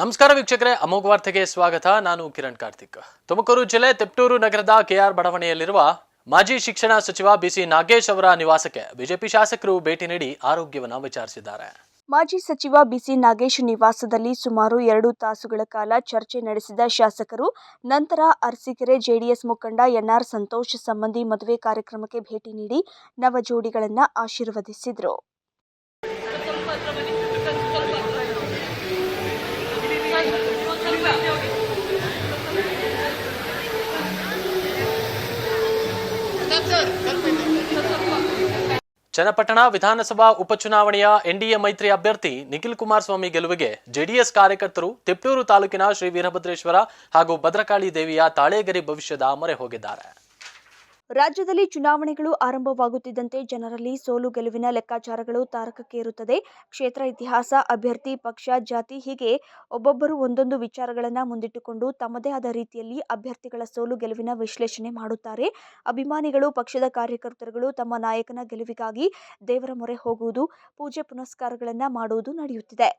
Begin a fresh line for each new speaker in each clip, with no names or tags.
ನಮಸ್ಕಾರ ವೀಕ್ಷಕರೇ, ಅಮೋಘ ವಾರ್ತೆಗೆ ಸ್ವಾಗತ. ನಾನು ಕಿರಣ್ ಕಾರ್ತಿಕ್. ತುಮಕೂರು ಜಿಲ್ಲೆ ತಿಪ್ಟೂರು ನಗರದ ಕೆಆರ್ ಬಡಾವಣೆಯಲ್ಲಿರುವ ಮಾಜಿ ಶಿಕ್ಷಣ ಸಚಿವ ಬಿಸಿ ನಾಗೇಶ್ ಅವರ ನಿವಾಸಕ್ಕೆ ಬಿಜೆಪಿ ಶಾಸಕರು ಭೇಟಿ ನೀಡಿ ಆರೋಗ್ಯವನ್ನು ವಿಚಾರಿಸಿದ್ದಾರೆ.
ಮಾಜಿ ಸಚಿವ ಬಿಸಿ ನಾಗೇಶ್ ನಿವಾಸದಲ್ಲಿ ಸುಮಾರು ಎರಡು ತಾಸುಗಳ ಕಾಲ ಚರ್ಚೆ ನಡೆಸಿದ ಶಾಸಕರು, ನಂತರ ಅರಸೀಕೆರೆ ಜೆಡಿಎಸ್ ಮುಖಂಡ ಎನ್ಆರ್ ಸಂತೋಷ್ ಸಂಬಂಧಿ ಮದುವೆ ಕಾರ್ಯಕ್ರಮಕ್ಕೆ ಭೇಟಿ ನೀಡಿ ನವ ಜೋಡಿಗಳನ್ನು ಆಶೀರ್ವದಿಸಿದರು.
ಚನ್ನಪಟ್ಟಣ ವಿಧಾನಸಭಾ ಉಪಚುನಾವಣೆಯ ಎನ್ಡಿಎ ಮೈತ್ರಿ ಅಭ್ಯರ್ಥಿ ನಿಖಿಲ್ ಕುಮಾರಸ್ವಾಮಿ ಗೆಲುವಿಗೆ ಜೆಡಿಎಸ್ ಕಾರ್ಯಕರ್ತರು ತಿಪ್ಟೂರು ತಾಲೂಕಿನ ಶ್ರೀ ವೀರಭದ್ರೇಶ್ವರ ಹಾಗೂ ಭದ್ರಕಾಳಿ ದೇವಿಯ ತಾಳೇಗರಿ ಭವಿಷ್ಯದ ಮೊರೆ ಹೋಗಿದ್ದಾರೆ.
ರಾಜ್ಯದಲ್ಲಿ ಚುನಾವಣೆಗಳು ಆರಂಭವಾಗುತ್ತಿದ್ದಂತೆ ಜನರಲ್ಲಿ ಸೋಲು ಗೆಲುವಿನ ಲೆಕ್ಕಾಚಾರಗಳು ತಾರಕಕ್ಕೇರುತ್ತದೆ. ಕ್ಷೇತ್ರ ಇತಿಹಾಸ, ಅಭ್ಯರ್ಥಿ, ಪಕ್ಷ, ಜಾತಿ ಹೀಗೆ ಒಬ್ಬೊಬ್ಬರು ಒಂದೊಂದು ವಿಚಾರಗಳನ್ನು ಮುಂದಿಟ್ಟುಕೊಂಡು ತಮ್ಮದೇ ಆದ ರೀತಿಯಲ್ಲಿ ಅಭ್ಯರ್ಥಿಗಳ ಸೋಲು ಗೆಲುವಿನ ವಿಶ್ಲೇಷಣೆ ಮಾಡುತ್ತಾರೆ. ಅಭಿಮಾನಿಗಳು, ಪಕ್ಷದ ಕಾರ್ಯಕರ್ತರುಗಳು ತಮ್ಮ ನಾಯಕನ ಗೆಲುವಿಗಾಗಿ ದೇವರ ಮೊರೆ ಹೋಗುವುದು, ಪೂಜೆ ಪುನಸ್ಕಾರಗಳನ್ನು ಮಾಡುವುದು ನಡೆಯುತ್ತಿದೆ.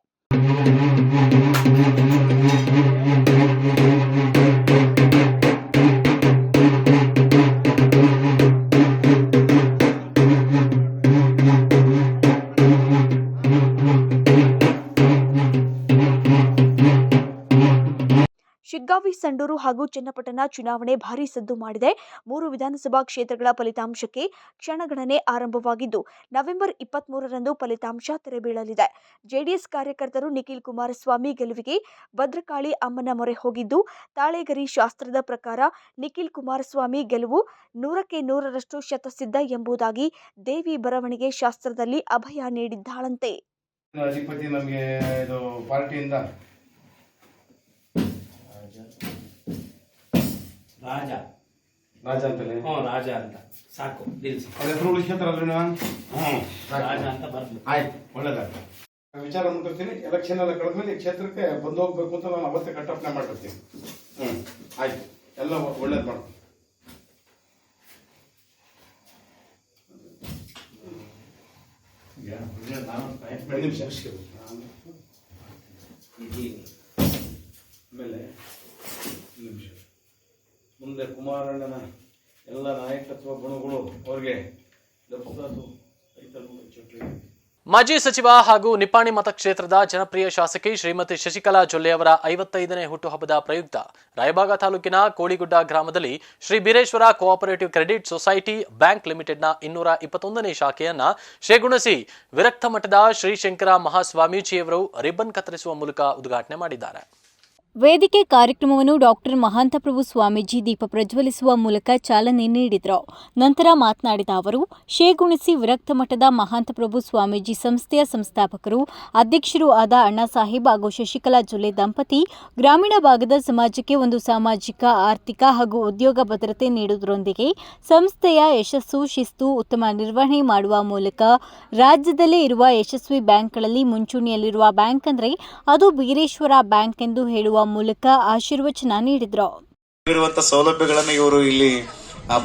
ಶಿಗ್ಗಾವಿ ಸಂಡೂರು ಹಾಗೂ ಚನ್ನಪಟ್ಟಣ ಚುನಾವಣೆ ಭಾರಿ ಸದ್ದು ಮಾಡಿದೆ. ಮೂರು ವಿಧಾನಸಭಾ ಕ್ಷೇತ್ರಗಳ ಫಲಿತಾಂಶಕ್ಕೆ ಕ್ಷಣಗಣನೆ ಆರಂಭವಾಗಿದ್ದು, ನವೆಂಬರ್ ಇಪ್ಪತ್ಮೂರರಂದು ಫಲಿತಾಂಶ ತೆರೆಬೀಳಲಿದೆ. ಜೆಡಿಎಸ್ ಕಾರ್ಯಕರ್ತರು ನಿಖಿಲ್ ಕುಮಾರಸ್ವಾಮಿ ಗೆಲುವಿಗೆ ಭದ್ರಕಾಳಿ ಅಮ್ಮನ ಮೊರೆ ಹೋಗಿದ್ದು, ತಾಳೆಗರಿ ಶಾಸ್ತ್ರದ ಪ್ರಕಾರ ನಿಖಿಲ್ ಕುಮಾರಸ್ವಾಮಿ ಗೆಲುವು ನೂರಕ್ಕೆ ನೂರರಷ್ಟು ಶತಸಿದ್ಧ ಎಂಬುದಾಗಿ ದೇವಿ ಬರವಣಿಗೆ ಶಾಸ್ತ್ರದಲ್ಲಿ ಅಭಯ ನೀಡಿದ್ದಾಳಂತೆ
ಅಧಿಪತಿ ನಮಗೆ ಇದು ಪಾರ್ಟಿಯಿಂದ
ರಾಜ.
ರಾಜ ಅಂತಲೇ?
ಹ್ಞೂ ರಾಜ ಅಂತ. ಸಾಕು ನಿಲ್ಸಿ.
ಅವ್ರ ಹೆಸರು ಉಳಿಸ್ಕೊತಾರಲ್ರಿ ನೀವು ಹ್ಞೂ
ರಾಜ ಅಂತ ಬರ್ಲಿ.
ಆಯ್ತು ಒಳ್ಳೇದಾಗ್ತದೆ ವಿಚಾರ ಮುಂದಿರ್ತೀನಿ ಎಲೆಕ್ಷನ್ ಎಲ್ಲ ಕಳೆದ್ಮೇಲೆ ಈ ಕ್ಷೇತ್ರಕ್ಕೆ ಬಂದು ಹೋಗ್ಬೇಕು ಅಂತ ನಾನು ಅವತ್ತೇ ಕಟ್ಟಪ್ಪನೆ ಮಾಡಿರ್ತೀನಿ ಹ್ಞೂ ಆಯ್ತು. ಎಲ್ಲ ಒಳ್ಳೇದು ಮಾಡ್ತೀನಿ ಒಂದು ನಿಮಿಷ
ಇದ್ದೀನಿ
ಆಮೇಲೆ ಒಂದು ನಿಮಿಷ
ಮುಂದೆ ಕುಮಾರಣ್ಣನ ಎಲ್ಲ ನಾಯಕತ್ವ ಗುಣಗಳು ಅವರಿಗೆ
ಮಾಜಿ ಸಚಿವ ಹಾಗೂ ನಿಪ್ಪಾಣಿ ಮತಕ್ಷೇತ್ರದ ಜನಪ್ರಿಯ ಶಾಸಕಿ ಶ್ರೀಮತಿ ಶಶಿಕಲಾ ಜೊಲ್ಲೆ ಅವರ ಐವತ್ತೈದನೇ ಹುಟ್ಟುಹಬ್ಬದ ಪ್ರಯುಕ್ತ ರಾಯಬಾಗ ತಾಲೂಕಿನ ಕೋಳಿಗುಡ್ಡ ಗ್ರಾಮದಲ್ಲಿ Shri Beereshwara cooperative credit society bank ಲಿಮಿಟೆಡ್ನ ಇನ್ನೂರ ಇಪ್ಪತ್ತೊಂದನೇ ಶಾಖೆಯನ್ನ ಶ್ರೇಗುಣಿಸಿ ವಿರಕ್ತ ಮಠದ ಶ್ರೀಶಂಕರ ಮಹಾಸ್ವಾಮೀಜಿಯವರು ರಿಬ್ಬನ್ ಕತ್ತರಿಸುವ ಮೂಲಕ ಉದ್ಘಾಟನೆ ಮಾಡಿದ್ದಾರೆ.
ವೇದಿಕೆ ಕಾರ್ಯಕ್ರಮವನ್ನು ಡಾಕ್ಟರ್ ಮಹಾಂತಪ್ರಭು ಸ್ವಾಮೀಜಿ ದೀಪ ಪ್ರಜ್ವಲಿಸುವ ಮೂಲಕ ಚಾಲನೆ ನೀಡಿದರು. ನಂತರ ಮಾತನಾಡಿದ ಅವರು, ಶೇಗುಣಿಸಿ ವಿರಕ್ತ ಮಠದ ಮಹಾಂತಪ್ರಭು ಸ್ವಾಮೀಜಿ ಸಂಸ್ಥೆಯ ಸಂಸ್ಥಾಪಕರು, ಅಧ್ಯಕ್ಷರು ಆದ ಅಣ್ಣಾಸಾಹೇಬ್ ಹಾಗೂ ಶಶಿಕಲಾ ಜೊಲ್ಲೆ ದಂಪತಿ ಗ್ರಾಮೀಣ ಭಾಗದ ಸಮಾಜಕ್ಕೆ ಒಂದು ಸಾಮಾಜಿಕ, ಆರ್ಥಿಕ ಹಾಗೂ ಉದ್ಯೋಗ ಭದ್ರತೆ ನೀಡುವುದರೊಂದಿಗೆ ಸಂಸ್ಥೆಯ ಯಶಸ್ಸು, ಶಿಸ್ತು, ಉತ್ತಮ ನಿರ್ವಹಣೆ ಮಾಡುವ ಮೂಲಕ ರಾಜ್ಯದಲ್ಲೇ ಇರುವ ಯಶಸ್ವಿ ಬ್ಯಾಂಕ್ಗಳಲ್ಲಿ ಮುಂಚೂಣಿಯಲ್ಲಿರುವ ಬ್ಯಾಂಕ್ ಅಂದರೆ ಅದು ಬೀರೇಶ್ವರ ಬ್ಯಾಂಕ್ ಎಂದು ಹೇಳುವ ಮೂಲಕ ಆಶೀರ್ವಚನ ನೀಡಿದ್ರು.
ಇರುವಂತ ಸೌಲಭ್ಯಗಳನ್ನು ಇವರು ಇಲ್ಲಿ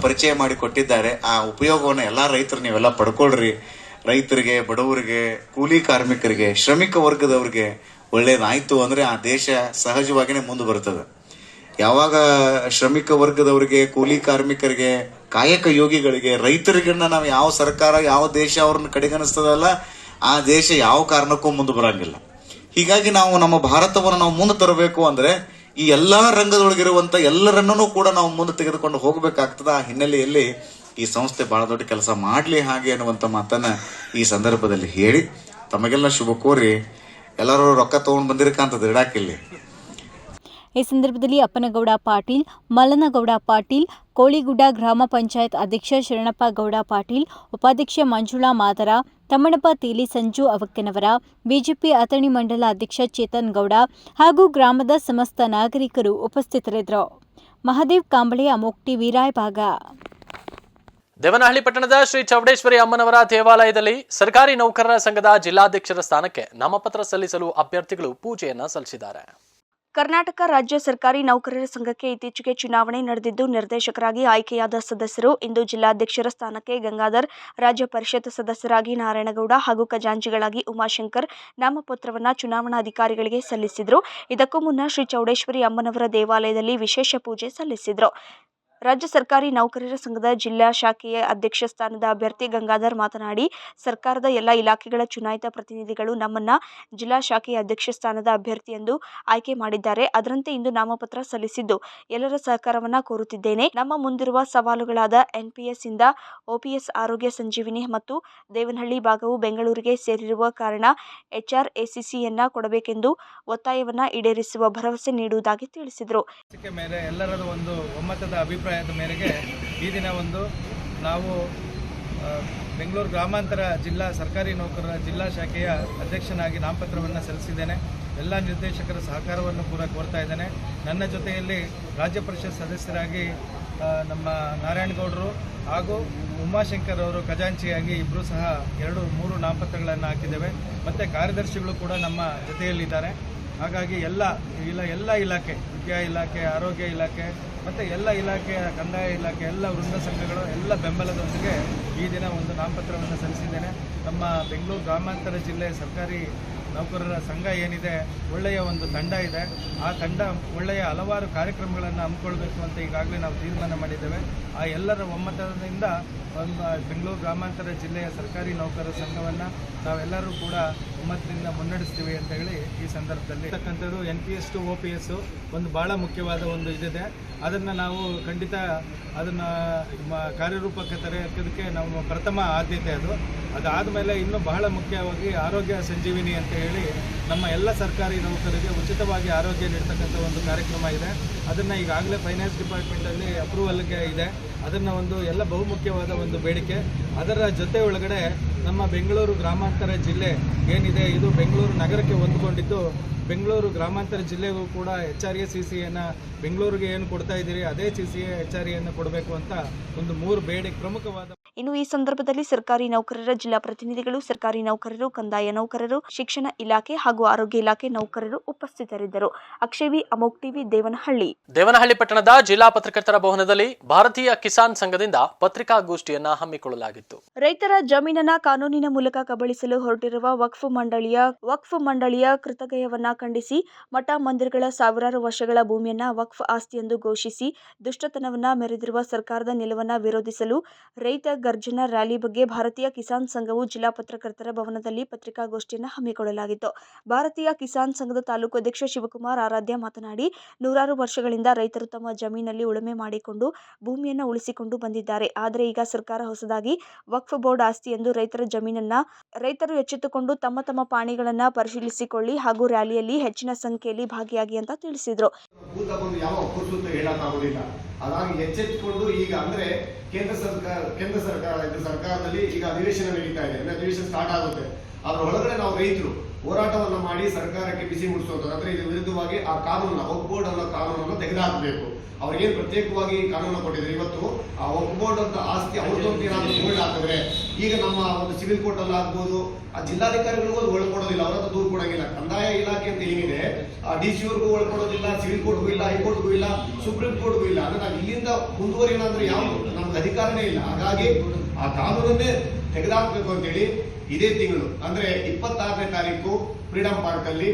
ಪರಿಚಯ ಮಾಡಿ ಕೊಟ್ಟಿದ್ದಾರೆ. ಆ ಉಪಯೋಗವನ್ನು ಎಲ್ಲಾ ರೈತರು ನೀವೆಲ್ಲ ಪಡ್ಕೊಳ್ರಿ. ರೈತರಿಗೆ, ಬಡವರಿಗೆ, ಕೂಲಿ ಕಾರ್ಮಿಕರಿಗೆ, ಶ್ರಮಿಕ ವರ್ಗದವರಿಗೆ ಒಳ್ಳೇದಾಯ್ತು ಅಂದ್ರೆ ಆ ದೇಶ ಸಹಜವಾಗಿನೇ ಮುಂದೆ ಬರ್ತದೆ. ಯಾವಾಗ ಶ್ರಮಿಕ ವರ್ಗದವರಿಗೆ, ಕೂಲಿ ಕಾರ್ಮಿಕರಿಗೆ, ಕಾಯಕ ಯೋಗಿಗಳಿಗೆ ರೈತರಿಗನ್ನ ನಾವು ಯಾವ ಸರ್ಕಾರ, ಯಾವ ದೇಶ ಅವ್ರನ್ನ ಕಡೆಗಣಿಸ್ತದಲ್ಲ, ಆ ದೇಶ ಯಾವ ಕಾರಣಕ್ಕೂ ಮುಂದೆ ಬರಂಗಿಲ್ಲ. ಹೀಗಾಗಿ ನಾವು ನಮ್ಮ ಭಾರತವನ್ನು ನಾವು ಮುಂದೆ ತರಬೇಕು ಅಂದ್ರೆ ಈ ಎಲ್ಲಾ ರಂಗದೊಳಗಿರುವಂತ ಎಲ್ಲರನ್ನೂ ಕೂಡ ನಾವು ಮುಂದೆ ತೆಗೆದುಕೊಂಡು ಹೋಗಬೇಕಾಗ್ತದ. ಆ ಹಿನ್ನೆಲೆಯಲ್ಲಿ ಈ ಸಂಸ್ಥೆ ಬಹಳ ದೊಡ್ಡ ಕೆಲಸ ಮಾಡಲಿ ಹಾಗೆ ಅನ್ನುವಂತ ಮಾತನ್ನ ಈ ಸಂದರ್ಭದಲ್ಲಿ ಹೇಳಿ. ತಮಗೆಲ್ಲ ಶುಭ ಕೋರಿ. ಎಲ್ಲರೂ ರೊಕ್ಕ ತಗೊಂಡ್ ಬಂದಿರಕಂತ ಇಡಾಕಿಲ್ಲಿ
ಈ ಸಂದರ್ಭದಲ್ಲಿ ಅಪ್ಪನಗೌಡ ಪಾಟೀಲ್, ಮಲ್ಲನಗೌಡ ಪಾಟೀಲ್, ಕೋಳಿಗುಡ್ಡ ಗ್ರಾಮ ಪಂಚಾಯತ್ ಅಧ್ಯಕ್ಷ ಶರಣಪ್ಪ ಗೌಡ ಪಾಟೀಲ್, ಉಪಾಧ್ಯಕ್ಷ ಮಂಜುಳಾ ಮಾದರ ತಮ್ಮಣಪ್ಪ ತೀಲಿ ಸಂಜು ಅವಕ್ಕನವರ, ಬಿಜೆಪಿ ಅಥಣಿ ಮಂಡಲ ಅಧ್ಯಕ್ಷ ಚೇತನ್ ಗೌಡ ಹಾಗೂ ಗ್ರಾಮದ ಸಮಸ್ತ ನಾಗರಿಕರು ಉಪಸ್ಥಿತರಿದ್ದರು. ಮಹದೇವ್ ಕಾಂಬಳೆ, ಅಮೋಕ್ ಟಿವಿ ರಾಯಭಾಗ
ದೇವನಹಳ್ಳಿ ಪಟ್ಟಣದ ಶ್ರೀ ಚೌಡೇಶ್ವರಿ ಅಮ್ಮನವರ ದೇವಾಲಯದಲ್ಲಿ ಸರ್ಕಾರಿ ನೌಕರರ ಸಂಘದ ಜಿಲ್ಲಾಧ್ಯಕ್ಷರ ಸ್ಥಾನಕ್ಕೆ ನಾಮಪತ್ರ ಸಲ್ಲಿಸಲು ಅಭ್ಯರ್ಥಿಗಳು ಪೂಜೆಯನ್ನು ಸಲ್ಲಿಸಿದ್ದಾರೆ.
ಕರ್ನಾಟಕ ರಾಜ್ಯ ಸರ್ಕಾರಿ ನೌಕರರ ಸಂಘಕ್ಕೆ ಇತ್ತೀಚೆಗೆ ಚುನಾವಣೆ ನಡೆದಿದ್ದು, ನಿರ್ದೇಶಕರಾಗಿ ಆಯ್ಕೆಯಾದ ಸದಸ್ಯರು ಇಂದು ಜಿಲ್ಲಾಧ್ಯಕ್ಷರ ಸ್ಥಾನಕ್ಕೆ ಗಂಗಾಧರ್, ರಾಜ್ಯ ಪರಿಷತ್ ಸದಸ್ಯರಾಗಿ ನಾರಾಯಣಗೌಡ ಹಾಗೂ ಖಜಾಂಚಿಗಳಾಗಿ ಉಮಾಶಂಕರ್ ನಾಮಪತ್ರವನ್ನು ಚುನಾವಣಾಧಿಕಾರಿಗಳಿಗೆ ಸಲ್ಲಿಸಿದರು. ಇದಕ್ಕೂ ಮುನ್ನ ಶ್ರೀ ಚೌಡೇಶ್ವರಿ ಅಮ್ಮನವರ ದೇವಾಲಯದಲ್ಲಿ ವಿಶೇಷ ಪೂಜೆ ಸಲ್ಲಿಸಿದರು. ರಾಜ್ಯ ಸರ್ಕಾರಿ ನೌಕರರ ಸಂಘದ ಜಿಲ್ಲಾ ಶಾಖೆಯ ಅಧ್ಯಕ್ಷ ಸ್ಥಾನದ ಅಭ್ಯರ್ಥಿ ಗಂಗಾಧರ್ ಮಾತನಾಡಿ, ಸರ್ಕಾರದ ಎಲ್ಲ ಇಲಾಖೆಗಳ ಚುನಾಯಿತ ಪ್ರತಿನಿಧಿಗಳು ನಮ್ಮನ್ನ ಜಿಲ್ಲಾ ಶಾಖೆಯ ಅಧ್ಯಕ್ಷ ಸ್ಥಾನದ ಅಭ್ಯರ್ಥಿ ಎಂದು ಆಯ್ಕೆ ಮಾಡಿದ್ದಾರೆ. ಅದರಂತೆ ಇಂದು ನಾಮಪತ್ರ ಸಲ್ಲಿಸಿದ್ದು, ಎಲ್ಲರ ಸಹಕಾರವನ್ನ ಕೋರುತ್ತಿದ್ದೇನೆ. ನಮ್ಮ ಮುಂದಿರುವ ಸವಾಲುಗಳಾದ ಎನ್ಪಿಎಸ್ ಇಂದ ಓಪಿಎಸ್ ಆರೋಗ್ಯ ಸಂಜೀವಿನಿ ಮತ್ತು ದೇವನಹಳ್ಳಿ ಭಾಗವು ಬೆಂಗಳೂರಿಗೆ ಸೇರಿರುವ ಕಾರಣ ಎಚ್ಆರ್ಎಸಿಸಿಯನ್ನ ಕೊಡಬೇಕೆಂದು ಒತ್ತಾಯವನ್ನ ಈಡೇರಿಸುವ ಭರವಸೆ ನೀಡುವುದಾಗಿ ತಿಳಿಸಿದರು.
ಮೇಲೆ ಎಲ್ಲರದು ಒಂದು ಒಮ್ಮತದ ಅಭಿಪ್ರಾಯದ ಮೇರೆಗೆ ಈ ದಿನ ಒಂದು ನಾವು ಬೆಂಗಳೂರು ಗ್ರಾಮಾಂತರ ಜಿಲ್ಲಾ ಸರ್ಕಾರಿ ನೌಕರರ ಜಿಲ್ಲಾ ಶಾಖೆಯ ಅಧ್ಯಕ್ಷನಾಗಿ ನಾಮಪತ್ರವನ್ನು ಸಲ್ಲಿಸಿದ್ದೇನೆ. ಎಲ್ಲ ನಿರ್ದೇಶಕರ ಸಹಕಾರವನ್ನು ಕೂಡ ಕೋರ್ತಾ ಇದ್ದೇನೆ. ನನ್ನ ಜೊತೆಯಲ್ಲಿ ರಾಜ್ಯ ಪರಿಷತ್ ಸದಸ್ಯರಾಗಿ ನಮ್ಮ ನಾರಾಯಣಗೌಡರು ಹಾಗೂ ಉಮಾಶಂಕರ್ ಅವರು ಖಜಾಂಚಿಯಾಗಿ ಇಬ್ಬರು ಸಹ ಎರಡು ಮೂರು ನಾಮಪತ್ರಗಳನ್ನು ಹಾಕಿದ್ದೇವೆ. ಮತ್ತು ಕಾರ್ಯದರ್ಶಿಗಳು ಕೂಡ ನಮ್ಮ ಜೊತೆಯಲ್ಲಿದ್ದಾರೆ. ಹಾಗಾಗಿ ಎಲ್ಲ ಇಲ್ಲ, ಎಲ್ಲ ಇಲಾಖೆ, ವಿದ್ಯಾ ಇಲಾಖೆ, ಆರೋಗ್ಯ ಇಲಾಖೆ, ಮತ್ತು ಎಲ್ಲ ಇಲಾಖೆಯ ಕಂದಾಯ ಇಲಾಖೆ, ಎಲ್ಲ ವೃಂದ ಸಂಘಗಳು, ಎಲ್ಲ ಬೆಂಬಲದೊಂದಿಗೆ ಈ ದಿನ ಒಂದು ನಾಮಪತ್ರವನ್ನು ಸಲ್ಲಿಸಿದ್ದೇನೆ. ನಮ್ಮ ಬೆಂಗಳೂರು ಗ್ರಾಮಾಂತರ ಜಿಲ್ಲೆ ಸರ್ಕಾರಿ ನೌಕರರ ಸಂಘ ಏನಿದೆ, ಒಳ್ಳೆಯ ಒಂದು ತಂಡ ಇದೆ. ಆ ತಂಡ ಒಳ್ಳೆಯ ಹಲವಾರು ಕಾರ್ಯಕ್ರಮಗಳನ್ನು ಹಮ್ಮಿಕೊಳ್ಬೇಕು ಅಂತ ಈಗಾಗಲೇ ನಾವು ತೀರ್ಮಾನ ಮಾಡಿದ್ದೇವೆ. ಆ ಎಲ್ಲರ ಒಮ್ಮತದಿಂದ ಒಂದು ಬೆಂಗಳೂರು ಗ್ರಾಮಾಂತರ ಜಿಲ್ಲೆಯ ಸರ್ಕಾರಿ ನೌಕರರ ಸಂಘವನ್ನು ನಾವೆಲ್ಲರೂ ಕೂಡ ಒಮ್ಮತದಿಂದ ಮುನ್ನಡೆಸ್ತೀವಿ ಅಂತ ಹೇಳಿ ಈ ಸಂದರ್ಭದಲ್ಲಿ. ಇರ್ತಕ್ಕಂಥದ್ದು N P S to O P S ಒಂದು ಭಾಳ ಮುಖ್ಯವಾದ ಒಂದು ಇದಿದೆ. ಅದನ್ನು ನಾವು ಖಂಡಿತ ಅದನ್ನು ಕಾರ್ಯರೂಪಕ್ಕೆ ತರೋದಕ್ಕೆ ನಮ್ಮ ಪ್ರಥಮ ಆದ್ಯತೆ ಅದು. ಅದಾದ ಮೇಲೆ ಇನ್ನೂ ಬಹಳ ಮುಖ್ಯವಾಗಿ ಆರೋಗ್ಯ ಸಂಜೀವಿನಿ ಅಂತ ಹೇಳಿ ನಮ್ಮ ಎಲ್ಲ ಸರ್ಕಾರಿ ನೌಕರರಿಗೆ ಉಚಿತವಾಗಿ ಆರೋಗ್ಯ ನೀಡ್ತಕ್ಕಂಥ ಒಂದು ಕಾರ್ಯಕ್ರಮ ಇದೆ. ಅದನ್ನು ಈಗಾಗಲೇ ಫೈನಾನ್ಸ್ ಡಿಪಾರ್ಟ್ಮೆಂಟಲ್ಲಿ ಅಪ್ರೂವಲ್ಗೆ ಇದೆ. ಅದನ್ನು ಒಂದು ಎಲ್ಲ ಬಹುಮುಖ್ಯವಾದ ಒಂದು ಬೇಡಿಕೆ. ಅದರ ಜೊತೆ ಒಳಗಡೆ ನಮ್ಮ ಬೆಂಗಳೂರು ಗ್ರಾಮಾಂತರ ಜಿಲ್ಲೆ ಏನಿದೆ, ಇದು ಬೆಂಗಳೂರು ನಗರಕ್ಕೆ ಹೊಂದಿಕೊಂಡಿದ್ದು, ಬೆಂಗಳೂರು ಗ್ರಾಮಾಂತರ ಜಿಲ್ಲೆಗೂ ಕೂಡ ಎಚ್ ಆರ್ ಎ ಸಿ ಸಿಯನ್ನು ಬೆಂಗಳೂರಿಗೆ ಏನು ಕೊಡ್ತಾ ಇದ್ದೀರಿ, ಅದೇ ಸಿ ಸಿ ಎಚ್ ಆರ್ ಎನ್ನು ಕೊಡಬೇಕು ಅಂತ ಒಂದು ಮೂರು ಬೇಡಿಕೆ ಪ್ರಮುಖವಾದ
ಇನ್ನು ಈ ಸಂದರ್ಭದಲ್ಲಿ ಸರ್ಕಾರಿ ನೌಕರರ ಜಿಲ್ಲಾ ಪ್ರತಿನಿಧಿಗಳು ಸರ್ಕಾರಿ ನೌಕರರು ಕಂದಾಯ ನೌಕರರು ಶಿಕ್ಷಣ ಇಲಾಖೆ ಹಾಗೂ ಆರೋಗ್ಯ ಇಲಾಖೆ ನೌಕರರು ಉಪಸ್ಥಿತರಿದ್ದರು. ಅಕ್ಷಯವಿ ಅಮೋಕ್ ಟಿವಿ ದೇವನಹಳ್ಳಿ.
ದೇವನಹಳ್ಳಿ ಪಟ್ಟಣದ ಜಿಲ್ಲಾ ಪತ್ರಕರ್ತರ ಭವನದಲ್ಲಿ ಭಾರತೀಯ ಕಿಸಾನ್ ಸಂಘದಿಂದ ಪತ್ರಿಕಾಗೋಷ್ಠಿಯನ್ನ ಹಮ್ಮಿಕೊಳ್ಳಲಾಗಿತ್ತು.
ರೈತರ ಜಮೀನನ್ನ ಕಾನೂನಿನ ಮೂಲಕ ಕಬಳಿಸಲು ಹೊರಟಿರುವ ವಕ್ಫ್ ಮಂಡಳಿಯ ವಕ್ಫ್ ಮಂಡಳಿಯ ಕೃತಜ್ಞಯವನ್ನ ಖಂಡಿಸಿ ಮಠ ಮಂದಿರಗಳ ಸಾವಿರಾರು ವರ್ಷಗಳ ಭೂಮಿಯನ್ನ ವಕ್ಫ್ ಆಸ್ತಿ ಎಂದು ಘೋಷಿಸಿ ದುಷ್ಟತನವನ್ನ ಮೆರೆದಿರುವ ಸರ್ಕಾರದ ನಿಲುವನ್ನ ವಿರೋಧಿಸಲು ರೈತ ಗರ್ಜನ ರ್ಯಾಲಿ ಬಗ್ಗೆ ಭಾರತೀಯ ಕಿಸಾನ್ ಸಂಘವು ಜಿಲ್ಲಾ ಪತ್ರಕರ್ತರ ಭವನದಲ್ಲಿ ಪತ್ರಿಕಾಗೋಷ್ಠಿಯನ್ನು ಹಮ್ಮಿಕೊಳ್ಳಲಾಗಿತ್ತು. ಭಾರತೀಯ ಕಿಸಾನ್ ಸಂಘದ ತಾಲೂಕು ಅಧ್ಯಕ್ಷ ಶಿವಕುಮಾರ್ ಆರಾಧ್ಯ ಮಾತನಾಡಿ, ನೂರಾರು ವರ್ಷಗಳಿಂದ ರೈತರು ತಮ್ಮ ಜಮೀನಲ್ಲಿ ಉಳುಮೆ ಮಾಡಿಕೊಂಡು ಭೂಮಿಯನ್ನು ಉಳಿಸಿಕೊಂಡು ಬಂದಿದ್ದಾರೆ. ಆದರೆ ಈಗ ಸರ್ಕಾರ ಹೊಸದಾಗಿ ವಕ್ಫ್ ಬೋರ್ಡ್ ಆಸ್ತಿ ಎಂದು ರೈತರ ಜಮೀನನ್ನ, ರೈತರು ಎಚ್ಚೆತ್ತುಕೊಂಡು ತಮ್ಮ ತಮ್ಮ ಪಾಣಿಗಳನ್ನು ಪರಿಶೀಲಿಸಿಕೊಳ್ಳಿ ಹಾಗೂ ರ್ಯಾಲಿಯಲ್ಲಿ ಹೆಚ್ಚಿನ ಸಂಖ್ಯೆಯಲ್ಲಿ ಭಾಗಿಯಾಗಿ ಅಂತ ತಿಳಿಸಿದರು.
ಎಚ್ಚೆತ್ತುಕೊಂಡು ಈಗ ಅಂದ್ರೆ ಕೇಂದ್ರ ಸರ್ಕಾರ, ಕೇಂದ್ರ ಇದು ಸರ್ಕಾರದಲ್ಲಿ ಈಗ ಅಧಿವೇಶನ ನಡೀತಾ ಇದೆ. ಅಂದ್ರೆ ಅಧಿವೇಶನ ಸ್ಟಾರ್ಟ್ ಆಗುತ್ತೆ. ಅದ್ರ ಒಳಗಡೆ ನಾವು ರೈತರು ಹೋರಾಟವನ್ನು ಮಾಡಿ ಸರ್ಕಾರಕ್ಕೆ ಬಿಸಿ ಮುಟ್ಟಿಸುವಂಥದ್ದು ಅಂದ್ರೆ ಇದು ವಿರುದ್ಧವಾಗಿ ಆ ಕಾನೂನ ಒಕ್ಬೋರ್ಡ್ ಅನ್ನೋ ಕಾನೂನನ್ನು ತೆಗೆದುಹಾಕಬೇಕು ಅವ್ರಿಗೆ ಪ್ರತ್ಯೇಕವಾಗಿ ಕಾನೂನು ಕೊಟ್ಟಿದ್ರು? ಇವತ್ತು ಆ ಒಕ್ಬೋರ್ಡ್ ಅಂತ ಆಸ್ತಿ ಅವ್ರದ್ದು ಏನಾದರೂ ಬೋಲ್ಡ್ ಹಾಕಿದ್ರೆ ಈಗ ನಮ್ಮ ಒಂದು ಸಿವಿಲ್ ಕೋರ್ಟ್ ಅಲ್ಲಿ ಆಗ್ಬೋದು. ಆ ಜಿಲ್ಲಾಧಿಕಾರಿಗಳಿಗೂ ಅದು ಒಳಕೊಡೋದಿಲ್ಲ ಅವ್ರ ಹತ್ರ ದೂರು ಕೊಡೋಂಗಿಲ್ಲ. ಕಂದಾಯ ಇಲಾಖೆ ಅಂತ ಏನಿದೆ, ಆ ಡಿ ಸಿ ಅವ್ರಿಗೂ ಸಿವಿಲ್ ಕೋರ್ಟ್ಗೂ ಇಲ್ಲ ಹೈಕೋರ್ಟ್ಗೂ ಇಲ್ಲ, ಸುಪ್ರೀಂ ಕೋರ್ಟ್ಗೂ ಇಲ್ಲ. ಅಂದ್ರೆ ನಾವು ಇಲ್ಲಿಂದ ಮುಂದುವರಿಯೋಣ ಯಾವುದು? ನಮ್ಗೆ ಅಧಿಕಾರನೇ ಇಲ್ಲ. ಹಾಗಾಗಿ ಆ ಕಾನೂನನ್ನೇ ತೆಗೆದಾಕ್ಬೇಕು ಅಂತೇಳಿ ಇದೇ ತಿಂಗಳು, ಅಂದ್ರೆ ಇಪ್ಪತ್ತಾರನೇ ತಾರೀಕು ಫ್ರೀಡಂ ಪಾರ್ಕ್ ಅಲ್ಲಿ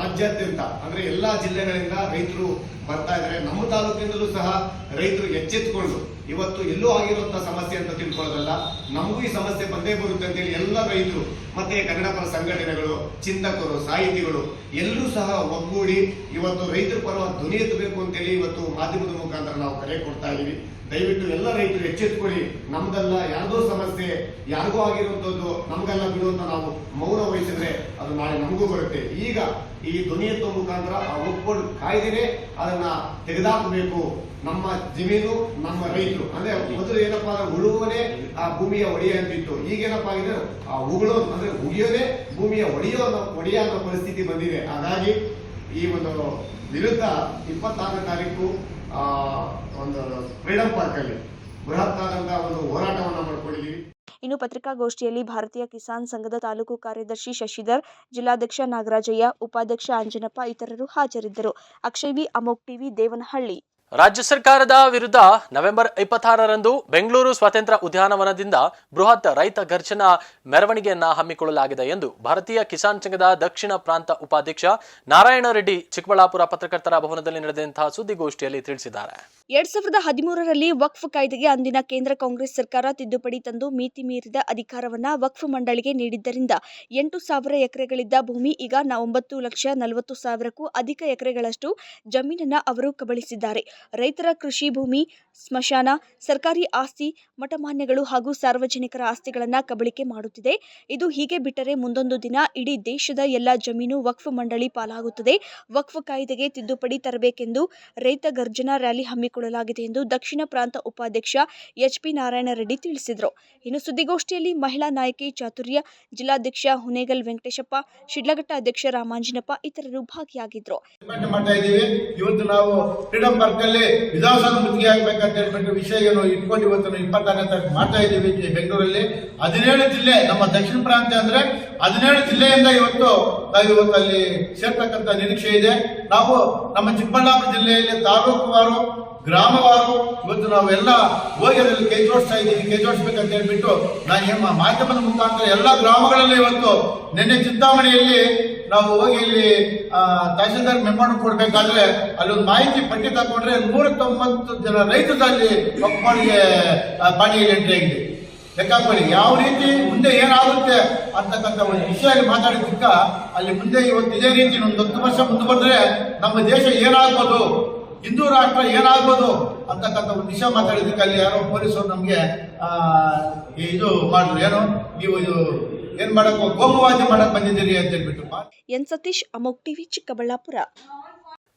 ರಾಜ್ಯಾದ್ಯಂತ, ಅಂದ್ರೆ ಎಲ್ಲಾ ಜಿಲ್ಲೆಗಳಿಂದ ರೈತರು ಬರ್ತಾ ಇದ್ದಾರೆ. ನಮ್ಮ ತಾಲೂಕಿನಿಂದಲೂ ಸಹ ರೈತರು ಎಚ್ಚೆತ್ತುಕೊಂಡು ಇವತ್ತು ಎಲ್ಲೂ ಆಗಿರುವಂತ ಸಮಸ್ಯೆ ಅಂತ ತಿಳ್ಕೊಳ್ಳೋದಲ್ಲ, ನಮಗೂ ಈ ಸಮಸ್ಯೆ ಬಂದೇ ಬರುತ್ತೆ ಅಂತೇಳಿ ಎಲ್ಲ ರೈತರು, ಮತ್ತೆ ಕನ್ನಡ ಪರ ಸಂಘಟನೆಗಳು, ಚಿಂತಕರು, ಸಾಹಿತಿಗಳು, ಎಲ್ಲರೂ ಸಹ ಒಗ್ಗೂಡಿ ಇವತ್ತು ರೈತರ ಪರ ಧ್ವನಿ ಎತ್ತಬೇಕು ಅಂತೇಳಿ ಇವತ್ತು ಮಾಧ್ಯಮದ ಮುಖಾಂತರ ನಾವು ಕರೆ ಕೊಡ್ತಾ ಇದೀವಿ ದಯವಿಟ್ಟು ಎಲ್ಲ ರೈತರು ಎಚ್ಚೆತ್ಕೊಳ್ಳಿ. ನಮ್ದಲ್ಲ ಯಾರ್ದೋ ಸಮಸ್ಯೆ, ಯಾರಿಗೋ ಆಗಿರುವಂತದ್ದು ನಮ್ಗೆಲ್ಲ ಬಿಡುವಂತ ನಾವು ಮೌನ ವಹಿಸಿದ್ರೆ ಅದು ನಾಳೆ ನಮಗೂ ಬರುತ್ತೆ. ಈಗ ಈ ಧ್ವನಿ ಎತ್ತುವ ಮುಖಾಂತರ ಆ ಒಪ್ಕೊಂಡು ಕಾಯ್ದಿನೇ ಅದನ್ನ ತೆಗೆದಾಕಬೇಕು. ನಮ್ಮ ಜಮೀನು, ನಮ್ಮ ರೈತರು. ಅಂದ್ರೆ ಮೊದಲು ಏನಪ್ಪಾ ಅಂದ್ರೆ ಉಳುವನೇ ಆ ಭೂಮಿಯ ಒಡೆಯ ಅಂತಿತ್ತು. ಈಗೇನಪ್ಪಾ ಆಗಿದೆ? ಆ ಉಗುಳೋದು ಅಂದ್ರೆ ಉಗಿಯೋದೇ ಭೂಮಿಯ ಒಡೆಯೋ ಒಡೆಯ ಅನ್ನೋ ಪರಿಸ್ಥಿತಿ ಬಂದಿದೆ. ಹಾಗಾಗಿ ಈ ಒಂದು ವಿರುದ್ಧ ಇಪ್ಪತ್ತಾರನೇ ತಾರೀಕು, ಆ, ಒಂದು ಫ್ರೀಡಂ ಪಾರ್ಕ್ ಅಲ್ಲಿ ಬೃಹತ್ ಆದಂತಹ ಒಂದು ಹೋರಾಟವನ್ನ ಮಾಡ್ಕೊಂಡಿದ್ದೀವಿ
ಇನ್ನು ಪತ್ರಿಕಾಗೋಷ್ಠಿಯಲ್ಲಿ ಭಾರತೀಯ ಕಿಸಾನ್ ಸಂಘದ ತಾಲೂಕು ಕಾರ್ಯದರ್ಶಿ ಶಶಿಧರ್, ಜಿಲ್ಲಾಧ್ಯಕ್ಷ ನಾಗರಾಜಯ್ಯ, ಉಪಾಧ್ಯಕ್ಷ ಅಂಜನಪ್ಪ ಇತರರು ಹಾಜರಿದ್ದರು. ಅಕ್ಷಯ್ ವಿ, ಅಮೋಕ್ ಟಿವಿ, ದೇವನಹಳ್ಳಿ.
ರಾಜ್ಯ ಸರ್ಕಾರದ ವಿರುದ್ಧ ನವೆಂಬರ್ ಇಪ್ಪತ್ತಾರರಂದು ಬೆಂಗಳೂರು ಸ್ವಾತಂತ್ರ್ಯ ಉದ್ಯಾನವನದಿಂದ ಬೃಹತ್ ರೈತ ಘರ್ಷಣಾ ಮೆರವಣಿಗೆಯನ್ನ ಹಮ್ಮಿಕೊಳ್ಳಲಾಗಿದೆ ಎಂದು ಭಾರತೀಯ ಕಿಸಾನ್ ಸಂಘದ ದಕ್ಷಿಣ ಪ್ರಾಂತ ಉಪಾಧ್ಯಕ್ಷ ನಾರಾಯಣ ರೆಡ್ಡಿ ಚಿಕ್ಕಬಳ್ಳಾಪುರ ಪತ್ರಕರ್ತರ ಭವನದಲ್ಲಿ ನಡೆದಂತಹ ಸುದ್ದಿಗೋಷ್ಠಿಯಲ್ಲಿ ತಿಳಿಸಿದ್ದಾರೆ.
ಎರಡ್ ಸಾವಿರದ ಹದಿಮೂರರಲ್ಲಿ ವಕ್ಫ್ ಕಾಯ್ದೆಗೆ ಅಂದಿನ ಕೇಂದ್ರ ಕಾಂಗ್ರೆಸ್ ಸರ್ಕಾರ ತಿದ್ದುಪಡಿ ತಂದು ಮಿತಿ ಮೀರಿದ ಅಧಿಕಾರವನ್ನ ವಕ್ಫ್ ಮಂಡಳಿಗೆ ನೀಡಿದ್ದರಿಂದ ಎಂಟು ಸಾವಿರ ಎಕರೆಗಳಿದ್ದ ಭೂಮಿ ಈಗ ಒಂಬತ್ತು ಲಕ್ಷ ನಲವತ್ತು ಸಾವಿರಕ್ಕೂ ಅಧಿಕ ಎಕರೆಗಳಷ್ಟು ಜಮೀನನ್ನ ಅವರು ಕಬಳಿಸಿದ್ದಾರೆ. ರೈತರ ಕೃಷಿ ಭೂಮಿ, ಸ್ಮಶಾನ, ಸರ್ಕಾರಿ ಆಸ್ತಿ, ಮಠಮಾನ್ಯಗಳು ಹಾಗೂ ಸಾರ್ವಜನಿಕರ ಆಸ್ತಿಗಳನ್ನ ಕಬಳಿಕೆ ಮಾಡುತ್ತಿದೆ. ಇದು ಹೀಗೆ ಬಿಟ್ಟರೆ ಮುಂದೊಂದು ದಿನ ಇಡೀ ದೇಶದ ಎಲ್ಲ ಜಮೀನು ವಕ್ಫ್ ಮಂಡಳಿ ಪಾಲಾಗುತ್ತದೆ. ವಕ್ಫ್ ಕಾಯ್ದೆಗೆ ತಿದ್ದುಪಡಿ ತರಬೇಕೆಂದು ರೈತ ಗರ್ಜನಾ ರ್ಯಾಲಿ ಹಮ್ಮಿಕೊಳ್ಳಲಾಗಿದೆ ಎಂದು ದಕ್ಷಿಣ ಪ್ರಾಂತ ಉಪಾಧ್ಯಕ್ಷ ಎಚ್ ಪಿ ನಾರಾಯಣ ರೆಡ್ಡಿ ತಿಳಿಸಿದರು. ಇನ್ನು ಸುದ್ದಿಗೋಷ್ಠಿಯಲ್ಲಿ ಮಹಿಳಾ ನಾಯಕಿ ಚಾತುರ್ಯ, ಜಿಲ್ಲಾಧ್ಯಕ್ಷ ಹುನೇಗಲ್ ವೆಂಕಟೇಶಪ್ಪ, ಶಿಡ್ಲಘಟ್ಟ ಅಧ್ಯಕ್ಷ ರಾಮಾಂಜಿನಪ್ಪ ಇತರರು ಭಾಗಿಯಾಗಿದ್ದರು.
ಪ್ರತಿಭಟನೆ ವಿಧಾನಸಭೆ ಮುತ್ತಿಗೆ ಆಗ್ಬೇಕಂತ ಹೇಳ್ಬಿಟ್ಟು ವಿಷಯ ಏನು ಇಟ್ಕೊಂಡು ಇವತ್ತು ಇಪ್ಪತ್ತಾರನೇ ತಾರೀಕು ಮಾಡ್ತಾ ಇದ್ದೀವಿ ಬೆಂಗಳೂರಲ್ಲಿ. ಹದಿನೇಳು ಜಿಲ್ಲೆ, ನಮ್ಮ ದಕ್ಷಿಣ ಪ್ರಾಂತ್ಯ ಅಂದ್ರೆ ಹದಿನೇಳು ಜಿಲ್ಲೆಯಿಂದ ಇವತ್ತು ನಾವು ಇವತ್ತು ಅಲ್ಲಿ ಸೇರ್ತಕ್ಕಂಥ ನಿರೀಕ್ಷೆ ಇದೆ. ನಾವು ನಮ್ಮ ಚಿಕ್ಕಬಳ್ಳಾಪುರ ಜಿಲ್ಲೆಯಲ್ಲಿ ತಾಲೂಕುವಾರು, ಗ್ರಾಮವಾರು, ಇವತ್ತು ನಾವೆಲ್ಲ ಹೋಗಿ ಅದರಲ್ಲಿ ಕೈ ಜೋಡಿಸ್ತಾ ಇದ್ದೀವಿ. ಕೈ ಜೋಡಿಸ್ಬೇಕಂತ ಹೇಳ್ಬಿಟ್ಟು ನಾನು ನಿಮ್ಮ ಮಾಧ್ಯಮದ ಮುಖಾಂತರ ಎಲ್ಲ ಗ್ರಾಮಗಳಲ್ಲಿ ಇವತ್ತು ನಿನ್ನೆ ಚಿಂತಾಮಣಿಯಲ್ಲಿ ನಾವು ಹೋಗಿ ಇಲ್ಲಿ ತಹಸೀಲ್ದಾರ್ ಮೆಂಬರ್ ಕೊಡ್ಬೇಕಾದ್ರೆ ಅಲ್ಲೊಂದು ಮಾಹಿತಿ ಪಟ್ಟಿ ತಗೊಂಡ್ರೆ ನೂರ ತೊಂಬತ್ತು ಜನ ರೈತರಲ್ಲಿ ಮಕ್ಕಳಿಗೆ ಪಾಣಿಯಲ್ಲಿ ಎಂಟ್ರಿ ಆಗಿದೆ ಲೆಕ್ಕಾಕೊಳ್ಳಿ ಯಾವ ರೀತಿ ಮುಂದೆ ಏನಾಗುತ್ತೆ ಅಂತಕ್ಕಂಥ ಒಂದು ವಿಷಯ ಮಾತಾಡಿದ್ದಕ್ಕ ಅಲ್ಲಿ ಮುಂದೆ ಇವತ್ತು ಇದೇ ರೀತಿ ಒಂದು ಹತ್ತು ವರ್ಷ ಮುಂದೆ ಬಂದ್ರೆ ನಮ್ಮ ದೇಶ ಏನಾಗ್ಬೋದು? ಹಿಂದೂ ರಾಷ್ಟ್ರ ಏನಾಗ್ಬೋದು? ಅಂತಕ್ಕಂಥ ಒಂದು ವಿಷಯ ಮಾತಾಡಿದ್ದಕ್ಕೆ ಅಲ್ಲಿ ಯಾರೋ ಪೊಲೀಸರು ನಮಗೆ ಇದು ಮಾಡಿದ್ರು. ಏನು? ನೀವು ಇದು ಏನ್ ಮಾಡಕ್ ಗೋಮುವಾದ್ಯ ಮಾಡಕ್ ಬಂದಿದ್ದೀರಿ ಅಂತ ಹೇಳ್ಬಿಟ್ಟು
ಎನ್ ಸತೀಶ್ ಅಮೋಕ್ ಟಿವಿ, ಚಿಕ್ಕಬಳ್ಳಾಪುರ.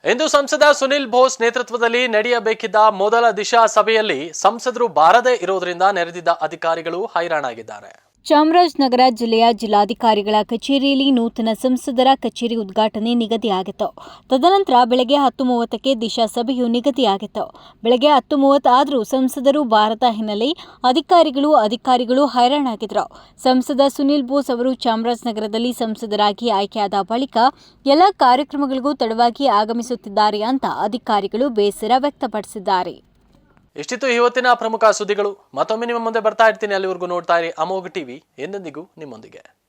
ಇಂದು ಸಂಸದ ಸುನಿಲ್ ಬೋಸ್ ನೇತೃತ್ವದಲ್ಲಿ ನಡೆಯಬೇಕಿದ್ದ ಮೊದಲ ದಿಶಾ ಸಭೆಯಲ್ಲಿ ಸಂಸದರು ಬಾರದೇ ಇರೋದ್ರಿಂದ ನೆರೆದಿದ್ದ ಅಧಿಕಾರಿಗಳು ಹೈರಾಣಾಗಿದ್ದಾರೆ.
ಚಾಮರಾಜನಗರ ಜಿಲ್ಲೆಯ ಜಿಲ್ಲಾಧಿಕಾರಿಗಳ ಕಚೇರಿಯಲ್ಲಿ ನೂತನ ಸಂಸದರ ಕಚೇರಿ ಉದ್ಘಾಟನೆ ನಿಗದಿಯಾಗಿತ್ತು. ತದನಂತರ ಬೆಳಗ್ಗೆ ಹತ್ತು ಮೂವತ್ತಕ್ಕೆ ದಿಶಾ ಸಭೆಯು ನಿಗದಿಯಾಗಿತ್ತು. ಬೆಳಗ್ಗೆ ಹತ್ತು ಮೂವತ್ತಾದರೂ ಸಂಸದರು ಭಾರತ ಹಿನ್ನೆಲೆ ಅಧಿಕಾರಿಗಳು ಅಧಿಕಾರಿಗಳು ಹೈರಾಣಾಗಿದ್ದರು. ಸಂಸದ ಸುನಿಲ್ ಬೋಸ್ ಅವರು ಚಾಮರಾಜನಗರದಲ್ಲಿ ಸಂಸದರಾಗಿ ಆಯ್ಕೆಯಾದ ಬಳಿಕ ಎಲ್ಲ ಕಾರ್ಯಕ್ರಮಗಳಿಗೂ ತಡವಾಗಿ ಆಗಮಿಸುತ್ತಿದ್ದಾರೆ ಅಂತ ಅಧಿಕಾರಿಗಳು ಬೇಸರ ವ್ಯಕ್ತಪಡಿಸಿದ್ದಾರೆ.
ಇಷ್ಟಿತ್ತು ಇವತ್ತಿನ ಪ್ರಮುಖ ಸುದ್ದಿಗಳು. ಮತ್ತೊಮ್ಮೆ ನಿಮ್ಮ ಮುಂದೆ ಬರ್ತಾ ಇರ್ತೀನಿ. ಅಲ್ಲಿವರೆಗೂ ನೋಡ್ತಾ ಇರಿ ಅಮೋಘ ಟಿವಿ. ಎಂದೆಂದಿಗೂ ನಿಮ್ಮೊಂದಿಗೆ.